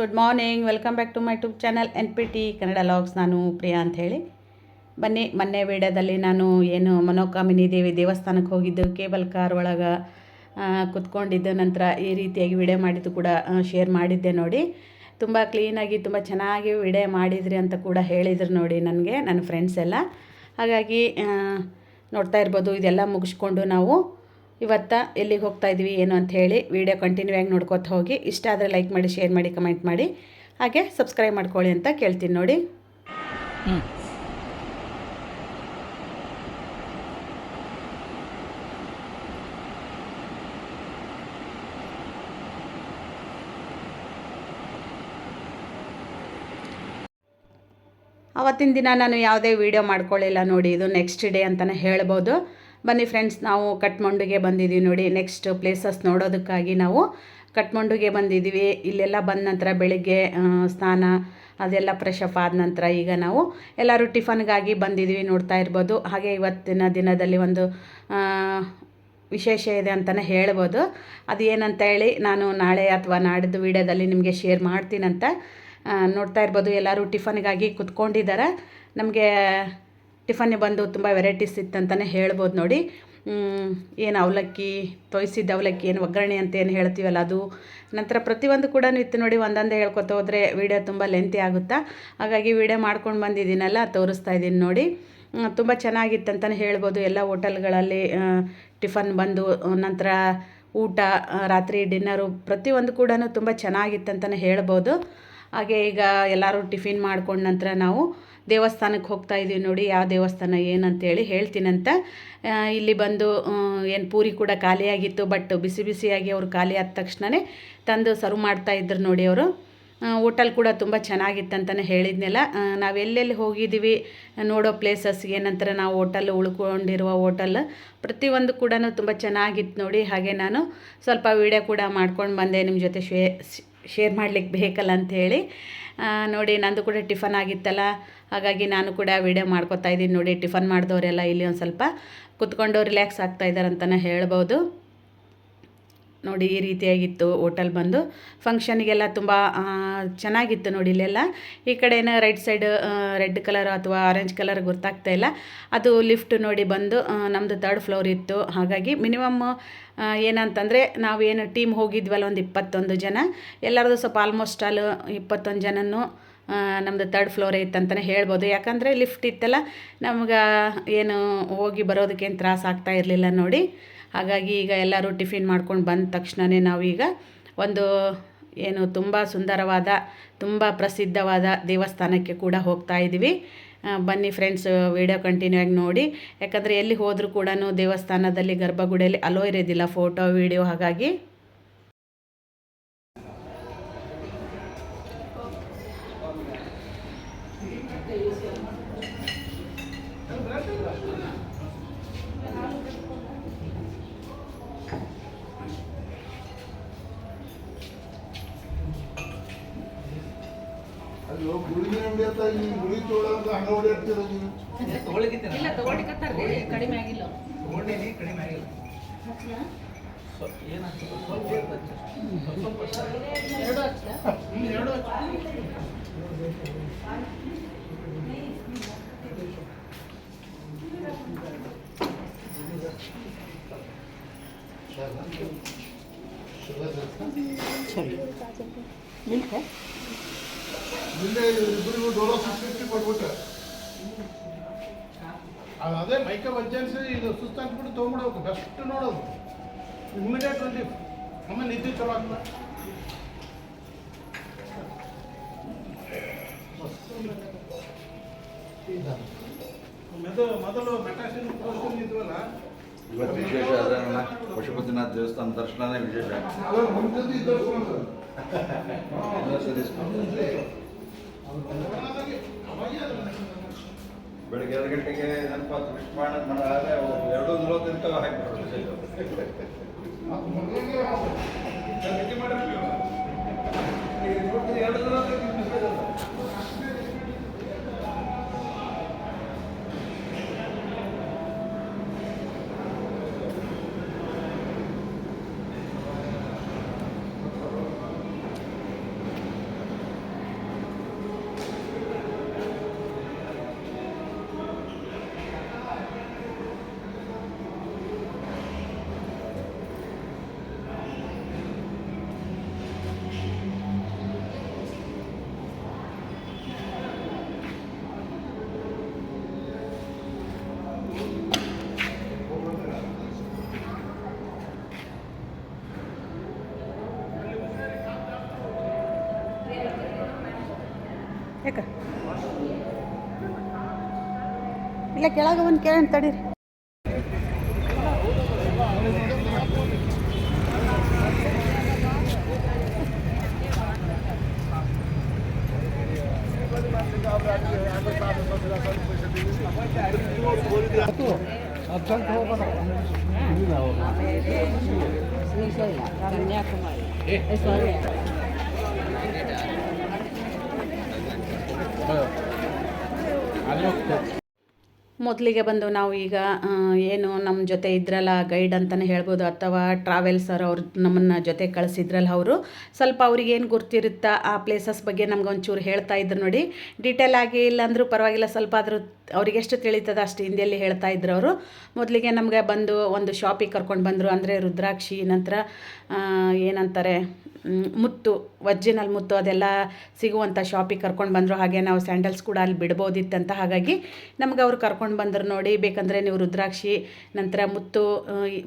Good morning welcome back to my tube channel N P T Kannada logs ನಾನು ಪ್ರಿಯಾ ಅಂತ ಹೇಳಿ. ಬನ್ನಿ, ಮೊನ್ನೆ ವಿಡಿಯೋದಲ್ಲಿ ನಾನು ಏನು ಮನೋಕಾಮಿನಿ ದೇವಿ ದೇವಸ್ಥಾನಕ್ಕೆ ಹೋಗಿದ್ದು, ಕೇಬಲ್ ಕಾರ್ ಒಳಗೆ ಕುತ್ಕೊಂಡಿದ್ದು, ನಂತರ ಈ ರೀತಿಯಾಗಿ ವಿಡಿಯೋ ಮಾಡಿದ್ದು ಕೂಡ ಶೇರ್ ಮಾಡಿದ್ದೆ ನೋಡಿ. ತುಂಬ ಕ್ಲೀನಾಗಿ ತುಂಬ ಚೆನ್ನಾಗಿ ವಿಡಿಯೋ ಮಾಡಿದ್ರಿ ಅಂತ ಕೂಡ ಹೇಳಿದ್ರು ನೋಡಿ ನನಗೆ, ನನ್ನ ಫ್ರೆಂಡ್ಸ್ ಎಲ್ಲ. ಹಾಗಾಗಿ ನೋಡ್ತಾ ಇರ್ಬೋದು, ಇದೆಲ್ಲ ಮುಗಿಸ್ಕೊಂಡು ನಾವು ಇವತ್ತ ಎಲ್ಲಿಗೆ ಹೋಗ್ತಾ ಇದ್ದೀವಿ ಏನು ಅಂತ ಹೇಳಿ ವಿಡಿಯೋ ಕಂಟಿನ್ಯೂ ಆಗಿ ನೋಡ್ಕೊತ ಹೋಗಿ. ಇಷ್ಟ ಆದರೆ ಲೈಕ್ ಮಾಡಿ ಶೇರ್ ಮಾಡಿ ಕಮೆಂಟ್ ಮಾಡಿ. ಹಾಗೆ ಸಬ್ಸ್ಕ್ರೈಬ್ ಮಾಡ್ಕೊಳ್ಳಿ ಅಂತ ಕೇಳ್ತೀನಿ ನೋಡಿ. ಅವತ್ತಿನ ದಿನ ನಾನು ಯಾವುದೇ ವೀಡಿಯೋ ಮಾಡ್ಕೊಳ್ಳಿಲ್ಲ ನೋಡಿ ಇದು ನೆಕ್ಸ್ಟ್ ಡೇ ಅಂತಲೇ ಹೇಳ್ಬೋದು. ಬನ್ನಿ ಫ್ರೆಂಡ್ಸ್ ನಾವು ಕಟ್ಮಂಡುಗೆ ಬಂದಿದ್ದೀವಿ ನೋಡಿ. ನೆಕ್ಸ್ಟ್ ಪ್ಲೇಸಸ್ ನೋಡೋದಕ್ಕಾಗಿ ನಾವು ಕಟ್ಮಂಡುಗೆ ಬಂದಿದ್ದೀವಿ ಇಲ್ಲೆಲ್ಲ ಬಂದ ನಂತರ ಬೆಳಿಗ್ಗೆ ಸ್ನಾನ, ಅದೆಲ್ಲ ಫ್ರೆಶ್ ಅಪ್ ಆದ ನಂತರ ಈಗ ನಾವು ಎಲ್ಲರೂ ಟಿಫನ್ಗಾಗಿ ಬಂದಿದ್ದೀವಿ ನೋಡ್ತಾ ಇರ್ಬೋದು. ಹಾಗೆ ಇವತ್ತಿನ ದಿನದಲ್ಲಿ ಒಂದು ವಿಶೇಷ ಇದೆ ಅಂತಲೇ ಹೇಳ್ಬೋದು. ಅದು ಏನಂತ ಹೇಳಿ, ನಾನು ನಾಳೆ ಅಥವಾ ನಾಡಿದ್ದು ವೀಡಿಯೋದಲ್ಲಿ ನಿಮಗೆ ಶೇರ್ ಮಾಡ್ತೀನಂತ ನೋಡ್ತಾ ಇರ್ಬೋದು. ಎಲ್ಲರೂ ಟಿಫನ್ಗಾಗಿ ಕುತ್ಕೊಂಡಿದ್ದಾರೆ ನಮಗೆ ಟಿಫನ್ ಬಂದು ತುಂಬ ವೆರೈಟೀಸ್ ಇತ್ತಂತಲೇ ಹೇಳ್ಬೋದು ನೋಡಿ. ಏನು ಅವಲಕ್ಕಿ, ತೊಯ್ಸಿದ್ದ ಅವಲಕ್ಕಿ, ಏನು ಒಗ್ಗರಣೆ ಅಂತ ಏನು ಹೇಳ್ತೀವಲ್ಲ ಅದು. ನಂತರ ಪ್ರತಿಯೊಂದು ಕೂಡ ಇತ್ತು ನೋಡಿ, ಒಂದೊಂದೇ ಹೇಳ್ಕೊತ ಹೋದರೆ ವೀಡಿಯೋ ತುಂಬ ಲೆಂತಿ ಆಗುತ್ತಾ? ಹಾಗಾಗಿ ವೀಡಿಯೋ ಮಾಡ್ಕೊಂಡು ಬಂದಿದ್ದೀನಲ್ಲ, ತೋರಿಸ್ತಾ ಇದ್ದೀನಿ ನೋಡಿ. ತುಂಬ ಚೆನ್ನಾಗಿತ್ತಂತಲೇ ಹೇಳ್ಬೋದು. ಎಲ್ಲ ಹೋಟೆಲ್ಗಳಲ್ಲಿ ಟಿಫನ್ ಬಂದು, ನಂತರ ಊಟ ರಾತ್ರಿ ಡಿನ್ನರು ಪ್ರತಿಯೊಂದು ಕೂಡ ತುಂಬ ಚೆನ್ನಾಗಿತ್ತಂತಲೇ ಹೇಳ್ಬೋದು. ಹಾಗೆ ಈಗ ಎಲ್ಲರೂ ಟಿಫಿನ್ ಮಾಡ್ಕೊಂಡ ನಂತರ ನಾವು ದೇವಸ್ಥಾನಕ್ಕೆ ಹೋಗ್ತಾ ಇದ್ದೀವಿ ನೋಡಿ, ಯಾವ ದೇವಸ್ಥಾನ ಏನಂತೇಳಿ ಹೇಳ್ತೀನಂತ. ಇಲ್ಲಿ ಬಂದು ಏನು ಪೂರಿ ಕೂಡ ಖಾಲಿಯಾಗಿತ್ತು, ಬಟ್ ಬಿಸಿ ಬಿಸಿಯಾಗಿ ಅವರು ಖಾಲಿ ಆದ ತಕ್ಷಣವೇ ತಂದು ಸರ್ವ್ ಮಾಡ್ತಾ ಇದ್ರು ನೋಡಿ ಅವರು. ಹೋಟೆಲ್ ಕೂಡ ತುಂಬ ಚೆನ್ನಾಗಿತ್ತಂತಲೇ ಹೇಳಿದ್ನೆಲ್ಲ. ನಾವು ಎಲ್ಲೆಲ್ಲಿ ಹೋಗಿದ್ದೀವಿ ನೋಡೋ ಪ್ಲೇಸಸ್ ಏನಂತರ ನಾವು ಹೋಟೆಲ್ ಉಳ್ಕೊಂಡಿರುವ ಹೋಟೆಲ್ ಪ್ರತಿಯೊಂದು ಕೂಡ ತುಂಬ ಚೆನ್ನಾಗಿತ್ತು ನೋಡಿ. ಹಾಗೆ ನಾನು ಸ್ವಲ್ಪ ವೀಡಿಯೋ ಕೂಡ ಮಾಡ್ಕೊಂಡು ಬಂದೆ ನಿಮ್ಮ ಜೊತೆ ಶೇ ಶೇರ್ ಮಾಡಲಿಕ್ಕೆ ಬೇಕಲ್ಲ ಅಂಥೇಳಿ ನೋಡಿ ನಂದು ಕೂಡ ಟಿಫನ್ ಆಗಿತ್ತಲ್ಲ, ಹಾಗಾಗಿ ನಾನು ಕೂಡ ವೀಡಿಯೋ ಮಾಡ್ಕೊತಾ ಇದ್ದೀನಿ ನೋಡಿ, ಟಿಫನ್ ಮಾಡಿದವರೆಲ್ಲ ಇಲ್ಲಿ ಒಂದು ಸ್ವಲ್ಪ ಕುತ್ಕೊಂಡು ರಿಲ್ಯಾಕ್ಸ್ ಆಗ್ತಾ ಇದ್ದಾರೆ ಅಂತಲೇ ಹೇಳ್ಬೋದು. ನೋಡಿ ಈ ರೀತಿಯಾಗಿತ್ತು ಹೋಟೆಲ್ ಬಂದು. ಫಂಕ್ಷನಿಗೆಲ್ಲ ತುಂಬ ಚೆನ್ನಾಗಿತ್ತು ನೋಡಿ ಇಲ್ಲೆಲ್ಲ. ಈ ಕಡೆನ ರೈಟ್ ಸೈಡ್ ರೆಡ್ ಕಲರ್ ಅಥವಾ ಆರೆಂಜ್ ಕಲರ್ ಗೊತ್ತಾಗ್ತಾ ಇಲ್ಲ. ಅದು ಲಿಫ್ಟ್ ನೋಡಿ ಬಂದು ನಮ್ಮದು ತರ್ಡ್ ಫ್ಲೋರ್ ಇತ್ತು. ಹಾಗಾಗಿ ಮಿನಿಮಮ್ ಏನಂತಂದರೆ ನಾವೇನು ಟೀಮ್ ಹೋಗಿದ್ವಲ್ಲ ಒಂದು ಇಪ್ಪತ್ತೊಂದು ಜನ. ಎಲ್ಲರದು ಸ್ವಲ್ಪ ಆಲ್ಮೋಸ್ಟ್ ಆಲ್ ಇಪ್ಪತ್ತೊಂದು ಜನನು ನಮ್ಮದು ತರ್ಡ್ ಫ್ಲೋರೇ ಇತ್ತಂತಲೇ ಹೇಳ್ಬೋದು. ಯಾಕಂದರೆ ಲಿಫ್ಟ್ ಇತ್ತಲ್ಲ, ನಮ್ಗೆ ಏನು ಹೋಗಿ ಬರೋದಕ್ಕೇನು ತ್ರಾಸ ಆಗ್ತಾ ಇರಲಿಲ್ಲ ನೋಡಿ. ಹಾಗಾಗಿ ಈಗ ಎಲ್ಲರೂ ಟಿಫಿನ್ ಮಾಡ್ಕೊಂಡು ಬಂದ ತಕ್ಷಣವೇ ನಾವೀಗ ಒಂದು ಏನು ತುಂಬ ಸುಂದರವಾದ, ತುಂಬ ಪ್ರಸಿದ್ಧವಾದ ದೇವಸ್ಥಾನಕ್ಕೆ ಕೂಡ ಹೋಗ್ತಾ ಇದ್ದೀವಿ. ಬನ್ನಿ ಫ್ರೆಂಡ್ಸ್ ವಿಡಿಯೋ ಕಂಟಿನ್ಯೂ ಆಗಿ ನೋಡಿ. ಯಾಕಂದರೆ ಎಲ್ಲಿ ಹೋದರೂ ಕೂಡ ದೇವಸ್ಥಾನದಲ್ಲಿ ಗರ್ಭಗುಡಿಯಲ್ಲಿ ಅಲೋ ಇರೋದಿಲ್ಲ ಫೋಟೋ ವಿಡಿಯೋ ಹಾಗಾಗಿ. ಅಯ್ಯೋ ಗುಳಿಗೆ ಹೊಡಿಯತ್ತ ಈ ಗುಳಿ ತೊಗೊಳಂತ ಹಂಗ ಹೊಡಿಯತ್ತೀರ ನೀವು ಇಲ್ಲ ತಗೊಳ್ಳಿಕತ್ತಾರ್ರಿ ಕಡಿಮೆ ಆಗಿಲ್ಲ ಎರಡು ಹಚ್ಚ ನಿನ್ನೆ ಇಬ್ಬರಿಗೂ ಡೋಲೋ ಸಿಕ್ಸ್ ಫಿಫ್ಟಿ ಕೊಟ್ಬಿಟ್ಟೆ ಅದು ಮೈಕ ವಜ್ಜನ್ಸಿ ಇದು ಸುಸ್ತು ಅಂದ್ಬಿಟ್ಟು ತೊಗೊಂಬಿಡ್ಬೇಕು ಬೆಸ್ಟ್ ನೋಡೋದು. ಇಮಿಡಿಯೇಟ್ ರಿಲೀಫ್ ಆಮೇಲೆ ನಿದ್ದೆ ಚಲೋ ಆಗ್ತದೆ. ಮೊದಲು ಮೆಟಾಸಿನ್ ಪ್ರೋಸಿನ್ ಇದ್ವಲ್ಲ? ಇವತ್ತು ವಿಶೇಷ ಆದರೆ ನನ್ನ ಪಶುಪತಿನಾಥ ದೇವಸ್ಥಾನ ದರ್ಶನನೇ ವಿಶೇಷ. ಮುಂದೆ ಸೇರಿಸ್ಕೊಂಡು ಬೆಳಗ್ಗೆ ಎರಡು ಗಂಟೆಗೆ ನೆನಪಾತು ವಿಶ್ ಮಾಡೋದು ಮನ ಆದರೆ ಎರಡು ನಲವತ್ತು ತನಕ ಹಾಕಿಬಿಡೋದು ಎರಡು ನಲವತ್ತು ಇಲ್ಲ ಕೆಳಗೆ ಒಂದು ಕೇಳೋಣ ತಡೀರಿ. ಮೊದಲಿಗೆ ಬಂದು ನಾವು ಈಗ ಏನು ನಮ್ಮ ಜೊತೆ ಇದ್ರಲ್ಲ, ಗೈಡ್ ಅಂತಲೇ ಹೇಳ್ಬೋದು, ಅಥವಾ ಟ್ರಾವೆಲ್ಸರ್ ಅವ್ರು ನಮ್ಮನ್ನು ಜೊತೆ ಕಳಿಸಿದ್ರಲ್ಲ ಅವರು, ಸ್ವಲ್ಪ ಅವ್ರಿಗೆ ಏನು ಗೊತ್ತಿರುತ್ತಾ ಆ ಪ್ಲೇಸಸ್ ಬಗ್ಗೆ ನಮ್ಗೆ ಒಂಚೂರು ಹೇಳ್ತಾ ಇದ್ರು ನೋಡಿ. ಡೀಟೇಲ್ ಆಗಿ ಇಲ್ಲಾಂದ್ರೂ ಪರವಾಗಿಲ್ಲ, ಸ್ವಲ್ಪ ಆದರೂ ಅವ್ರಿಗೆ ಎಷ್ಟು ತಿಳಿತದ ಅಷ್ಟು ಹಿಂದಿಯಲ್ಲಿ ಹೇಳ್ತಾ ಇದ್ರು ಅವರು. ಮೊದಲಿಗೆ ನಮಗೆ ಬಂದು ಒಂದು ಶಾಪಿಗೆ ಕರ್ಕೊಂಡು ಬಂದರು, ಅಂದರೆ ರುದ್ರಾಕ್ಷಿ, ನಂತರ ಏನಂತಾರೆ ಮುತ್ತು, ಒರ್ಜಿನಲ್ ಮುತ್ತು ಅದೆಲ್ಲ ಸಿಗುವಂಥ ಶಾಪಿಗೆ ಕರ್ಕೊಂಡು ಬಂದರು ಹಾಗೆ ನಾವು ಸ್ಯಾಂಡಲ್ಸ್ ಕೂಡ ಅಲ್ಲಿ ಬಿಡ್ಬೋದಿತ್ತಂತ ಹಾಗಾಗಿ ನಮ್ಗೆ ಅವ್ರು ಕರ್ಕೊಂಡು ಬಂದರು ನೋಡಿ, ಬೇಕಂದರೆ ನೀವು ರುದ್ರಾಕ್ಷಿ, ನಂತರ ಮುತ್ತು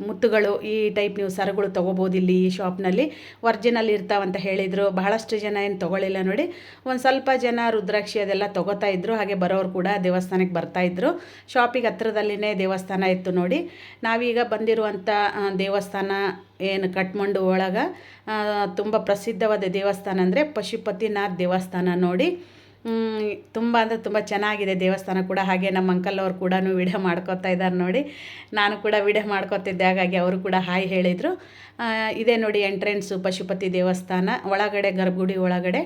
ಮುತ್ತುಗಳು, ಈ ಟೈಪ್ ನೀವು ಸರಗಳು ತೊಗೋಬೋದು ಇಲ್ಲಿ ಈ ಶಾಪ್ನಲ್ಲಿ ಒರ್ಜಿನಲ್ ಇರ್ತಾವಂತ ಹೇಳಿದರು, ಬಹಳಷ್ಟು ಜನ ಏನು ತೊಗೊಳಿಲ್ಲ ನೋಡಿ. ಒಂದು ಸ್ವಲ್ಪ ಜನ ರುದ್ರಾಕ್ಷಿ ಅದೆಲ್ಲ ತೊಗೋತಾ ಇದ್ದರು ಹಾಗೆ ಬರೋರು ಕೂಡ ದೇವಸ್ಥಾನಕ್ಕೆ ಬರ್ತಾಯಿದ್ರು ಶಾಪಿಗೆ ಹತ್ರದಲ್ಲಿನೇ ದೇವಸ್ಥಾನ ಇತ್ತು ನೋಡಿ. ನಾವೀಗ ಬಂದಿರುವಂಥ ದೇವಸ್ಥಾನ ಏನು ಕಟ್ಮಂಡು ಒಳಗೆ ತುಂಬ ಪ್ರಸಿದ್ಧವಾದ ದೇವಸ್ಥಾನ ಅಂದರೆ ಪಶುಪತಿನಾಥ್ ದೇವಸ್ಥಾನ ನೋಡಿ. ತುಂಬ ಅಂದರೆ ತುಂಬ ಚೆನ್ನಾಗಿದೆ ದೇವಸ್ಥಾನ ಕೂಡ. ಹಾಗೆ ನಮ್ಮ ಅಂಕಲ್ ಅವರು ಕೂಡ ವಿಡಿಯೋ ಮಾಡ್ಕೋತಾ ಇದ್ದಾರೆ ನೋಡಿ. ನಾನು ಕೂಡ ವಿಡಿಯೋ ಮಾಡ್ಕೋತಿದ್ದೆ, ಹಾಗಾಗಿ ಅವರು ಕೂಡ ಹಾಯ್ ಹೇಳಿದರು. ಇದೇ ನೋಡಿ ಎಂಟ್ರೆನ್ಸು ಪಶುಪತಿ ದೇವಸ್ಥಾನ. ಒಳಗಡೆ, ಗರ್ಭಗುಡಿ ಒಳಗಡೆ.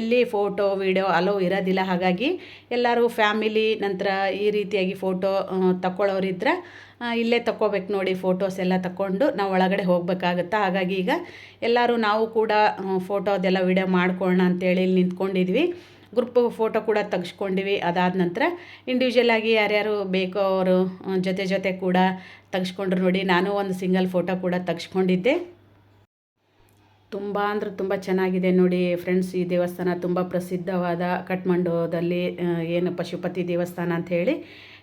ಎಲ್ಲಿ ಫೋಟೋ, ವಿಡಿಯೋ ಅಲೋ ಇರೋದಿಲ್ಲ. ಹಾಗಾಗಿ ಎಲ್ಲರೂ ಫ್ಯಾಮಿಲಿ ನಂತರ ಈ ರೀತಿಯಾಗಿ ಫೋಟೋ ತಗೊಳ್ಳೋರಿದ್ರೆ ಇಲ್ಲೇ ತಗೋಬೇಕು ನೋಡಿ ಫೋಟೋಸ್ ಎಲ್ಲ ತಗೊಂಡು ನಾವು ಒಳಗಡೆ ಹೋಗಬೇಕಾಗುತ್ತೆ? ಹಾಗಾಗಿ ಈಗ ಎಲ್ಲರೂ ನಾವು ಕೂಡ ಫೋಟೋ ಅದೆಲ್ಲ ವಿಡಿಯೋ ಮಾಡ್ಕೊಳ್ಳೋಣ ಅಂತೇಳಿ ಇಲ್ಲಿ ನಿಂತ್ಕೊಂಡಿದ್ವಿ. ಗ್ರೂಪ್ ಫೋಟೋ ಕೂಡ ತೆಗ್ಸ್ಕೊಂಡಿವಿ. ಅದಾದ ನಂತರ ಇಂಡಿವಿಜುವಲ್ ಆಗಿ ಯಾರ್ಯಾರು ಬೇಕೋ ಅವರು ಜೊತೆ ಜೊತೆ ಕೂಡ ತೆಗ್ಸ್ಕೊಂಡ್ರು ನೋಡಿ. ನಾನು ಒಂದು ಸಿಂಗಲ್ ಫೋಟೋ ಕೂಡ ತೆಗ್ಸ್ಕೊಂಡಿದ್ದೆ. ತುಂಬ ಅಂದ್ರೆ ತುಂಬ ಚೆನ್ನಾಗಿದೆ ನೋಡಿ ಫ್ರೆಂಡ್ಸ್ ಈ ದೇವಸ್ಥಾನ ತುಂಬ ಪ್ರಸಿದ್ಧವಾದ ಕಠ್ಮಂಡುದಲ್ಲಿ ಏನು ಪಶುಪತಿ ದೇವಸ್ಥಾನ ಅಂತ ಹೇಳಿ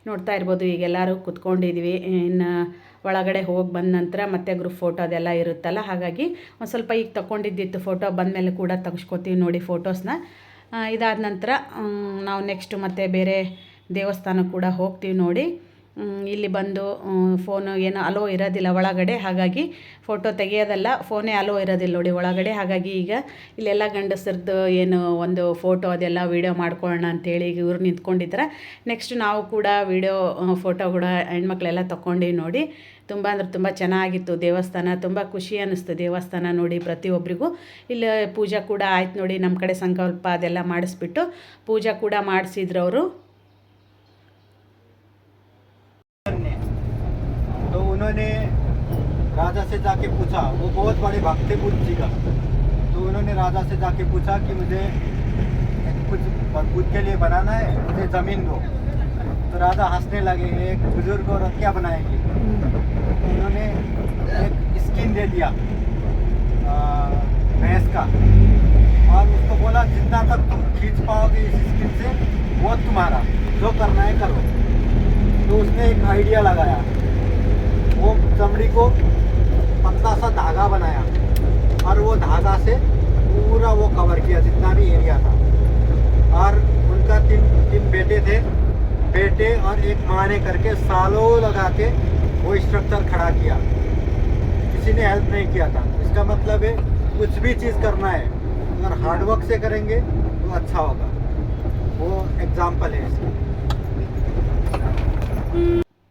ನೋಡ್ತಾ ಇರ್ಬೋದು. ಈಗ ಎಲ್ಲರೂ ಕುತ್ಕೊಂಡಿದ್ವಿ. ಇನ್ನು ಒಳಗಡೆ ಹೋಗಿ ಬಂದ ನಂತರ ಮತ್ತೆ ಗ್ರೂಪ್ ಫೋಟೋ ಅದೆಲ್ಲ ಇರುತ್ತಲ್ಲ, ಹಾಗಾಗಿ ಒಂದು ಸ್ವಲ್ಪ ಈಗ ತಗೊಂಡಿದ್ದಿತ್ತು ಫೋಟೋ ಬಂದಮೇಲೆ ಕೂಡ ತಗ್ಸ್ಕೊತೀವಿ ನೋಡಿ ಫೋಟೋಸ್ನ ಇದಾದ ನಂತರ ನಾವು ನೆಕ್ಸ್ಟ್ ಮತ್ತೆ ಬೇರೆ ದೇವಸ್ಥಾನ ಕೂಡ ಹೋಗ್ತೀವಿ ನೋಡಿ. ಇಲ್ಲಿ ಬಂದು ಫೋನು ಏನು ಅಲೋ ಇರೋದಿಲ್ಲ ಒಳಗಡೆ, ಹಾಗಾಗಿ ಫೋಟೋ ತೆಗೆಯೋದಲ್ಲ ಫೋನೇ ಅಲೋ ಇರೋದಿಲ್ಲ ನೋಡಿ ಒಳಗಡೆ, ಹಾಗಾಗಿ ಈಗ ಇಲ್ಲೆಲ್ಲ ಗಂಡಸರದ್ದು ಏನು ಒಂದು ಫೋಟೋ ಅದೆಲ್ಲ ವೀಡಿಯೋ ಮಾಡ್ಕೊಳ್ಳೋಣ ಅಂತೇಳಿ ಈಗ ಇವ್ರು ನಿಂತ್ಕೊಂಡಿದ್ದಾರೆ ನೆಕ್ಸ್ಟ್ ನಾವು ಕೂಡ ವೀಡಿಯೋ ಫೋಟೋ ಕೂಡ ಹೆಣ್ಮಕ್ಳೆಲ್ಲ ತೊಗೊಂಡು ನೋಡಿ. ತುಂಬ ಅಂದ್ರೆ ತುಂಬ ಚೆನ್ನಾಗಿತ್ತು ದೇವಸ್ಥಾನ, ತುಂಬ ಖುಷಿ ಅನ್ನಿಸ್ತು ದೇವಸ್ಥಾನ ನೋಡಿ ಪ್ರತಿಯೊಬ್ಬರಿಗೂ ಇಲ್ಲಿ ಪೂಜೆ ಕೂಡ ಆಯ್ತು ನೋಡಿ ನಮ್ಮ ಕಡೆ ಸಂಕಲ್ಪ ಅದೆಲ್ಲ ಮಾಡಿಸ್ಬಿಟ್ಟು ಪೂಜೆ ಕೂಡ ಮಾಡಿಸಿದ್ರು ಅವರು. उन्होंने राजा से जाके पूछा, वो बहुत बड़े भक्त थे बुद्ध जी का। तो उन्होंने राजा से जाके पूछा कि मुझे कुछ बुद्ध के लिए बनाना है, मुझे ज़मीन दो। तो राजा हंसने लगे, एक बुज़ुर्ग औरत क्या बनाएगी? तो उन्होंने एक स्किन दे दिया भैंस का। और उसको बोला, जितना तक तुम खींच पाओगे इस स्किन से, वो तुम्हारा। जो करना है करो। तो उसने एक आइडिया लगाया। वो चमड़ी को पतला सा धागा बनाया और वो धागा से पूरा वो कवर किया, जितना भी एरिया था। और उनका तीन तीन बेटे थे। बेटे और एक माँ ने करके सालों लगा के वो स्ट्रक्चर खड़ा किया। किसी ने हेल्प नहीं किया था। इसका मतलब है, कुछ भी चीज़ करना है, अगर हार्डवर्क से करेंगे तो अच्छा होगा। वो एग्ज़ाम्पल है इसका।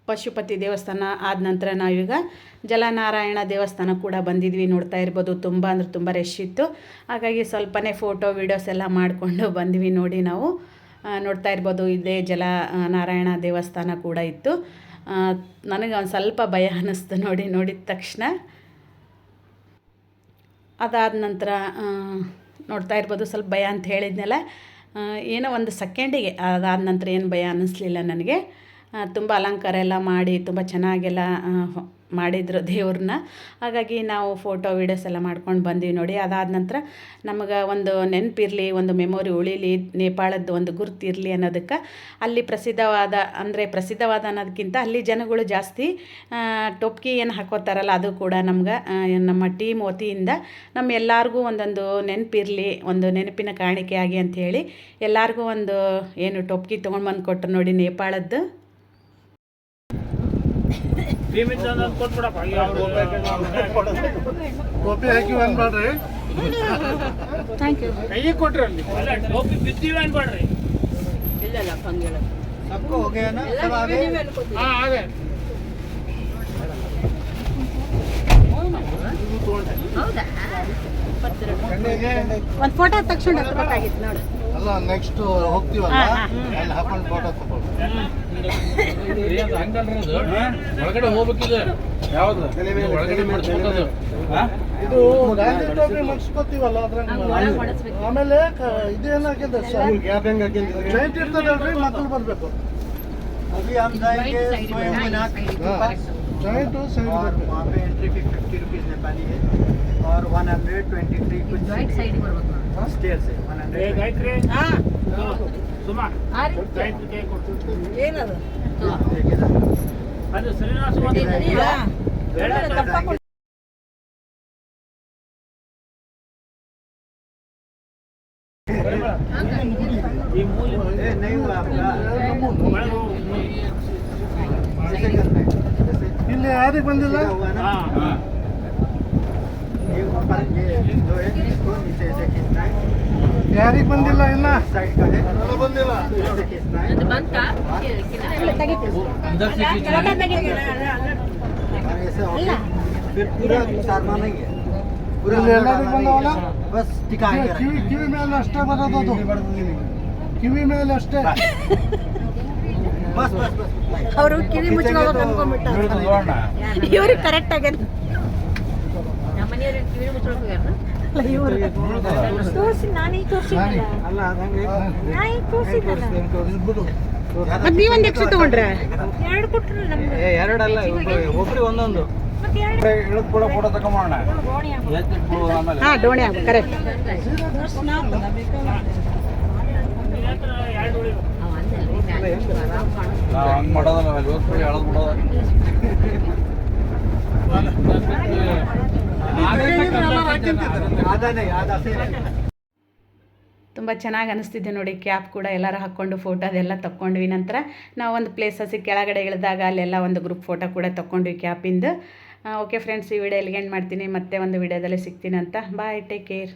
ಪಶುಪತಿ ದೇವಸ್ಥಾನ ಆದ ನಂತರ ನಾವೀಗ ಜಲನಾರಾಯಣ ದೇವಸ್ಥಾನ ಕೂಡ ಬಂದಿದ್ವಿ, ನೋಡ್ತಾ ಇರ್ಬೋದು. ತುಂಬ ಅಂದರೆ ತುಂಬ ರಶ್ ಇತ್ತು. ಹಾಗಾಗಿ ಸ್ವಲ್ಪನೇ ಫೋಟೋ ವೀಡಿಯೋಸ್ ಎಲ್ಲ ಮಾಡಿಕೊಂಡು ಬಂದ್ವಿ ನೋಡಿ ನಾವು. ನೋಡ್ತಾ ಇರ್ಬೋದು, ಇದೇ ಜಲ ನಾರಾಯಣ ದೇವಸ್ಥಾನ ಕೂಡ ಇತ್ತು. ನನಗೆ ಒಂದು ಸ್ವಲ್ಪ ಭಯ ಅನ್ನಿಸ್ತು ನೋಡಿ, ನೋಡಿದ ತಕ್ಷಣ. ಅದಾದ ನಂತರ ನೋಡ್ತಾ ಇರ್ಬೋದು, ಸ್ವಲ್ಪ ಭಯ ಅಂತ ಹೇಳಿದ್ನಲ್ಲ. ಏನೋ ಒಂದು ಸೆಕೆಂಡಿಗೆ ಅದಾದ ನಂತರ ಏನು ಭಯ ಅನ್ನಿಸ್ಲಿಲ್ಲ ನನಗೆ. ತುಂಬ ಅಲಂಕಾರ ಎಲ್ಲ ಮಾಡಿ, ತುಂಬ ಚೆನ್ನಾಗೆಲ್ಲ ಮಾಡಿದ್ರು ದೇವ್ರನ್ನ. ಹಾಗಾಗಿ ನಾವು ಫೋಟೋ ವೀಡಿಯೋಸ್ ಎಲ್ಲ ಮಾಡ್ಕೊಂಡು ಬಂದ್ವಿ ನೋಡಿ. ಅದಾದ ನಂತರ ನಮಗೆ ಒಂದು ನೆನಪಿರಲಿ, ಒಂದು ಮೆಮೊರಿ ಉಳಿಲಿ, ನೇಪಾಳದ್ದು ಒಂದು ಗುರ್ತಿರಲಿ ಅನ್ನೋದಕ್ಕೆ ಅಲ್ಲಿ ಪ್ರಸಿದ್ಧವಾದ, ಅಂದರೆ ಪ್ರಸಿದ್ಧವಾದ ಅನ್ನೋದಕ್ಕಿಂತ ಅಲ್ಲಿ ಜನಗಳು ಜಾಸ್ತಿ ಟೊಪ್ಕಿ ಏನು ಹಾಕೋತಾರಲ್ಲ ಅದು ಕೂಡ ನಮ್ಗೆ ನಮ್ಮ ಟೀಮ್ ವತಿಯಿಂದ ನಮ್ಮ ಎಲ್ಲರಿಗೂ ಒಂದೊಂದು ನೆನಪಿರಲಿ, ಒಂದು ನೆನಪಿನ ಕಾಣಿಕೆಯಾಗಿ ಅಂಥೇಳಿ ಎಲ್ಲರಿಗೂ ಒಂದು ಏನು ಟೊಪ್ಕಿ ತೊಗೊಂಡು ಬಂದು ಕೊಟ್ಟರು ನೋಡಿ ನೇಪಾಳದ್ದು. ಟೋಪಿ ಹಾಕಿ ಅನ್ಬೇಡ್ರಿ ಥ್ಯಾಂಕ್ ಯು ಕೈಗೆ ಕೊಟ್ರಿ ಅಲ್ಲಿ सबको हो गया ना सब आ गए ಹಾ ಹಾಗೆ ಹೌದಾ ಕಣ್ಣಿಗೆ ಒಂದು ಫೋಟೋ ತಕ್ಷಣ ಹತ್ಬೇಕಾಗಿತ್ತು ನೋಡಿ ಅಲ್ಲ ನೆಕ್ಸ್ಟ್ ಹೋಗ್ತೀವಲ್ಲ ಅಲ್ಲಿ ಹಾಕೊಂಡು ಫೋಟೋ ತಗೊಳ್ಳಿ ಒಳಗಡೆ ಹೋಗ್ಬೇಕಿದೆ ಯಾವ್ದು ಒಳಗಡೆ ಮಾಡಿಸ್ಬೇಕದು ಇದು ಗಾಂಧಿ ಟೋಪಿ ಮಾಡಿಸ್ಕೊತೀವಲ್ಲ ಅದ್ರಾಗ ಒಳಗ್ ಮಾಡಿಸ್ಬೇಕು. ಆಮೇಲೆ ಕ- ಇದೇನಾಗಿದೆ ಜಾಯಿಂಟ್ ಇರ್ತದಲ್ರಿ ಮಕ್ಕಳು ಬರ್ಬೇಕು अभी हम जाएंगे Right side स्वयं में, विनायक right side के में। पास ಜಾಯಿಂಟು ಸೈಡ್ और ಬರ್ಬೇಕು वहाँ पे entry fee fifty rupees Nepali है और वन हंड्रेड ट्वेंटी थ्री कुछ ರೈಟ್ ಸೈಡ್ ಬರ್ಬೇಕು ನಾವು. स्टेयर से वन हंड्रेड ಆ ರೀತಿ ಏನದು? ಅದು ಶ್ರೀನಿವಾಸ ಇಲ್ಲಿ ಯಾರಿಗೆ ಬಂದಿಲ್ಲ? ನೀವು ಯಾರಿಗೆ ಬಂದಿಲ್ಲ ಇನ್ನ? ಕಿವಿ ಕಿವಿ ಮೇಲೆ ಅಷ್ಟೇ ಬರೋದು ಕಿವಿ ಮೇಲೆ ಅಷ್ಟೇ. ಅವರು ಕಿವಿ ಮುಚ್ಕೊಂಡು ಇವ್ರಿಗೆ ಕರೆಕ್ಟ್ ಆಗಿ ನಮ್ಮ ಕಿವಿ ತೋರಿಸಿದ್ರಲ್ಲ ಇವರು. ತೋರಿಸಿ ನಾನೇ ತೋರಿಸಿದ್ರಲ್ಲ ನಾನೇ ತೋರಿಸಿದ್ರಲ್ಲ ಎರಡು ಒಂದೊಂದು. ಹಾ ಡೋಣಿ ಕರೆಕ್ಟ್ ತುಂಬ ಚೆನ್ನಾಗಿ ಅನಿಸ್ತಿದೆ ನೋಡಿ, ಕ್ಯಾಪ್ ಕೂಡ ಎಲ್ಲರೂ ಹಾಕ್ಕೊಂಡು ಫೋಟೋ ಅದೆಲ್ಲ ತಕ್ಕೊಂಡ್ವಿ. ನಂತರ ನಾವು ಒಂದು ಪ್ಲೇಸಸ್ಸಿಗೆ ಕೆಳಗಡೆ ಇಳಿದಾಗ ಅಲ್ಲೆಲ್ಲ ಒಂದು ಗ್ರೂಪ್ ಫೋಟೋ ಕೂಡ ತಕ್ಕೊಂಡ್ವಿ ಕ್ಯಾಪಿಂದು ಓಕೆ ಫ್ರೆಂಡ್ಸ್ ಈ ವಿಡಿಯೋ ಎಲ್ಲಿಗೆ ಎಂಡ್ ಮಾಡ್ತೀನಿ. ಮತ್ತೆ ಒಂದು ವಿಡಿಯೋದಲ್ಲಿ ಸಿಗ್ತೀನಿ ಅಂತ. Bye take care